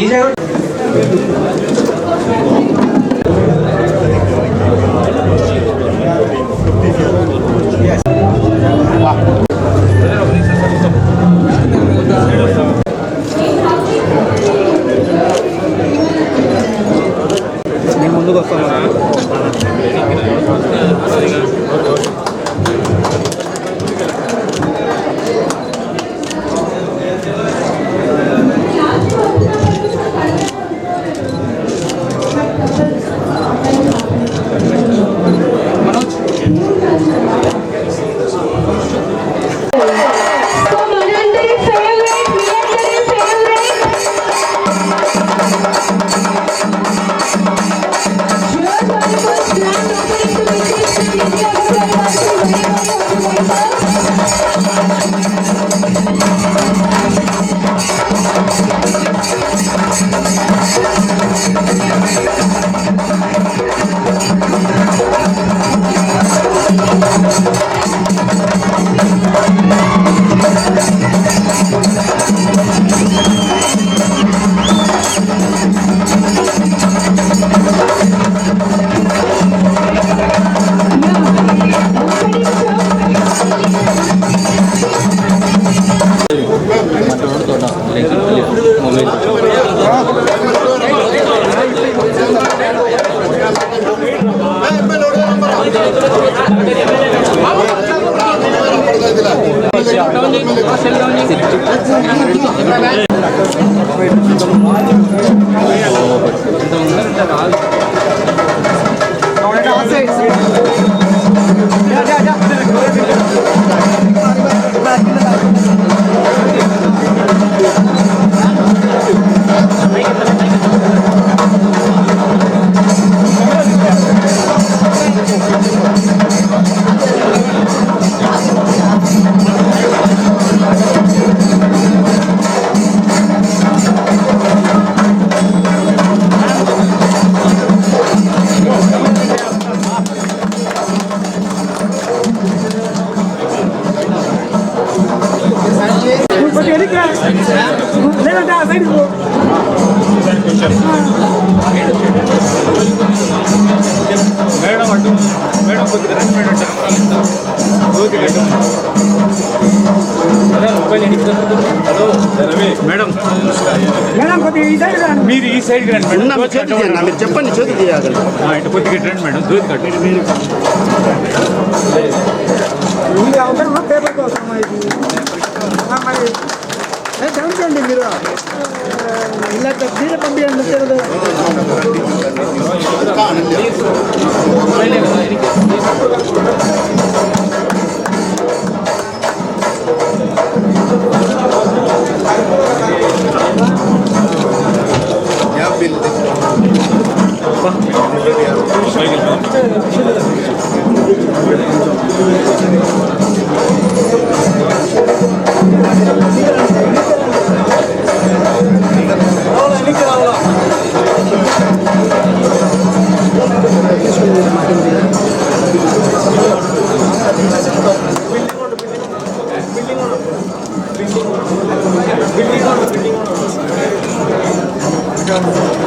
এই জায়গাটা రండి. మీరు ఈ సైడ్కి రండి మేడం అన్న మీరు జ్యోతి చేతి తీయండి అన్న, కట్టమని. మీరు చెప్పండి చేతి తీయాలి ఆ, ఇటు కొద్దిగా ఇటు రండి మేడం జ్యోతి కట్టు ఇది అవసరం పేపర్ కోసం ఇది ఆ, మరి ఏ, క్షమించండి మీరు ఆ, ఇలా మీరు పంపించండి తెలియదు 감사합니다.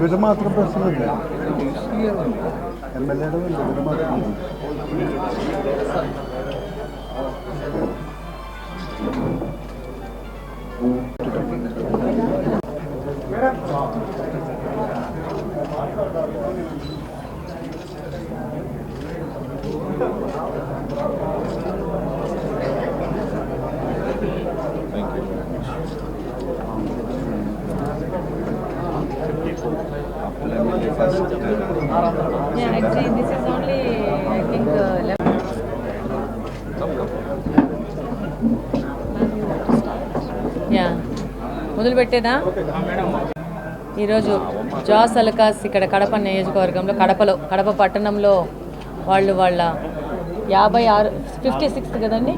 ഇവർ മാത്രം പ്രശ്നമില്ല എം എൽ എയുടെ മാത്രം Yeah, actually, this is only, I think, uh, left. Yeah మొదలు పెట్టేదా ఈరోజు జాస్ అలకాస్ ఇక్కడ కడప నియోజకవర్గంలో కడపలో కడప పట్టణంలో వాళ్ళు వాళ్ళ యాభై ఆరు ఫిఫ్టీ సిక్స్త్ కదండి?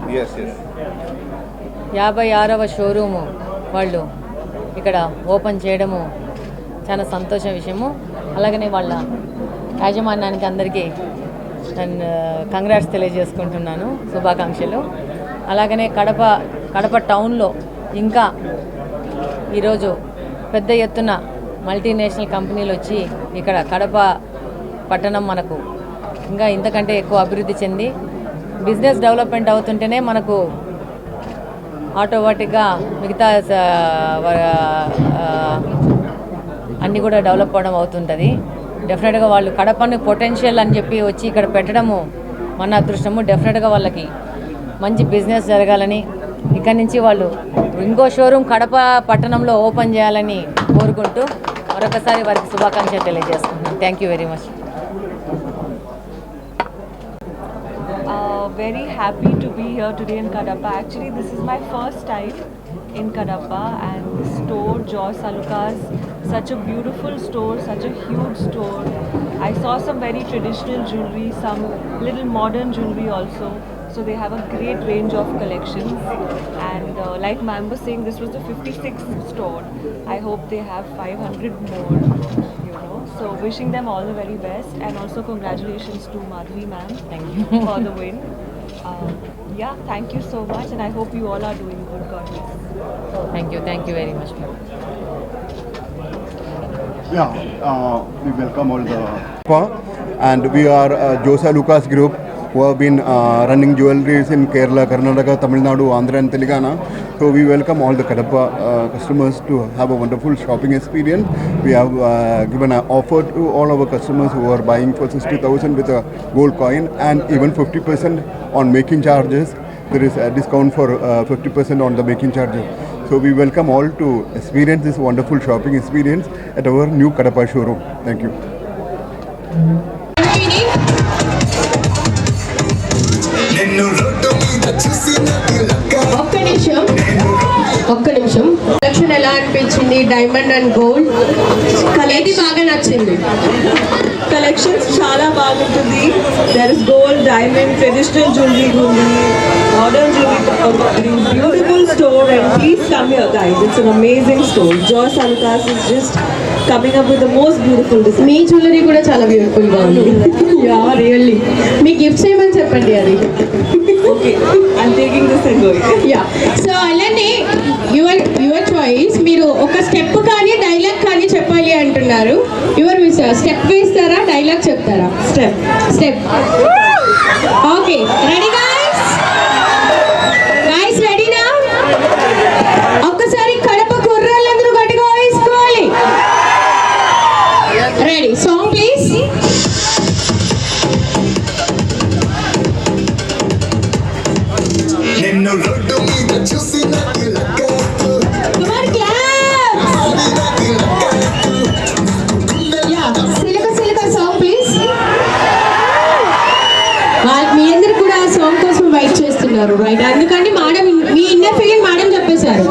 యాభై ఆరవ షోరూము వాళ్ళు ఇక్కడ ఓపెన్ చేయడము చాలా సంతోష విషయము. అలాగనే వాళ్ళ యాజమాన్యానికి అందరికీ నేను కంగ్రాట్స్ తెలియజేసుకుంటున్నాను. శుభాకాంక్షలు. అలాగనే కడప కడప టౌన్లో ఇంకా ఈరోజు పెద్ద ఎత్తున మల్టీనేషనల్ కంపెనీలు వచ్చి ఇక్కడ కడప పట్టణం మనకు ఇంకా ఇంతకంటే ఎక్కువ అభివృద్ధి చెంది బిజినెస్ డెవలప్మెంట్ అవుతుంటేనే మనకు ఆటోమేటిక్గా మిగతా వ- అన్నీ కూడా డెవలప్ అవ్వడం అవుతుంటుంది. డెఫినెట్గా వాళ్ళు కడపని పొటెన్షియల్ అని చెప్పి వచ్చి ఇక్కడ పెట్టడము మన అదృష్టము డెఫినెట్గా వాళ్ళకి. మంచి బిజినెస్ జరగాలని ఇక్కడి నుంచి వాళ్ళు ఇంకో షోరూమ్ కడప పట్టణంలో ఓపెన్ చేయాలని కోరుకుంటూ మరొకసారి వారికి శుభాకాంక్షలు తెలియజేస్తున్నాను thank you very much very very happy to be here today in Kadapa. Actually, this is my first time in Kadapa, and the store, Joy Salukas, such a beautiful store, such a huge store. I saw some very traditional jewelry, some little modern jewelry also. So they have a great range of collections. And uh, like Ma'am was saying, this was the 56th store. I hope they have 500 more, you know. So wishing them all the very best. And also congratulations to Madhvi, Ma'am Thank you. for the win. Um, yeah, thank you so much. And I hope you all are doing good. God bless. Thank you. Thank you very much. Ma'am. Yeah, uh, we welcome all the. And we are uh, Josa Lucas Group, who have been uh, running jewelries in Kerala, Karnataka, Tamil Nadu, Andhra, and Telangana. So we welcome all the Kadapa uh, customers to have a wonderful shopping experience. We have uh, given an offer to all our customers who are buying for 60,000 with a gold coin and even 50% on making charges. There is a discount for uh, 50% on the making charges. So we welcome all to experience this wonderful shopping experience at our new Kadapa showroom. Thank you. ఒక్క నిమిషం ఒక్క నిమిషం collection ఎలా అనిపించింది diamond and gold ఏది బాగా నచ్చింది collections చాలా బాగుంటుంది there is gold diamond traditional jewellery ఉంది Jewellery beautiful store and please come here guys it's an amazing store Joy Alukkas is just coming up with most beautiful design me jewellery కూడా చాలా బ్యూటిఫుల్గా ఉంది. Yeah really మీ gifts ఏమని చెప్పండి అది. Okay I'm taking this and going yeah so అలానే your your choice మీరు ఒక స్టెప్ కానీ డైలాగ్ కానీ చెప్పాలి అంటున్నారు. యువర్ స్టెప్ వేస్తారా డైలాగ్ చెప్తారా? Step step okay ready ready song please నిన్ను రోడ్డు మీద చూసిన మీ అందరు కూడా ఆ సాంగ్ కోసం వెయిట్ చేస్తున్నారు రైట్ అందుకని మేడం మీ ఇన్నర్ ఫీలింగ్ మేడం చెప్పేశారు.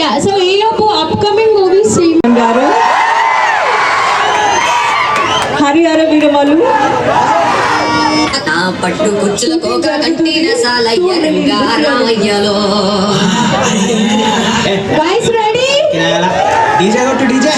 యా సో సంగమాలు పట్టు కుచ్చుల కోక కంటిన సాలయ్య రంగా రామయ్యలో రెడీ డీజే కొట్టు డీజే.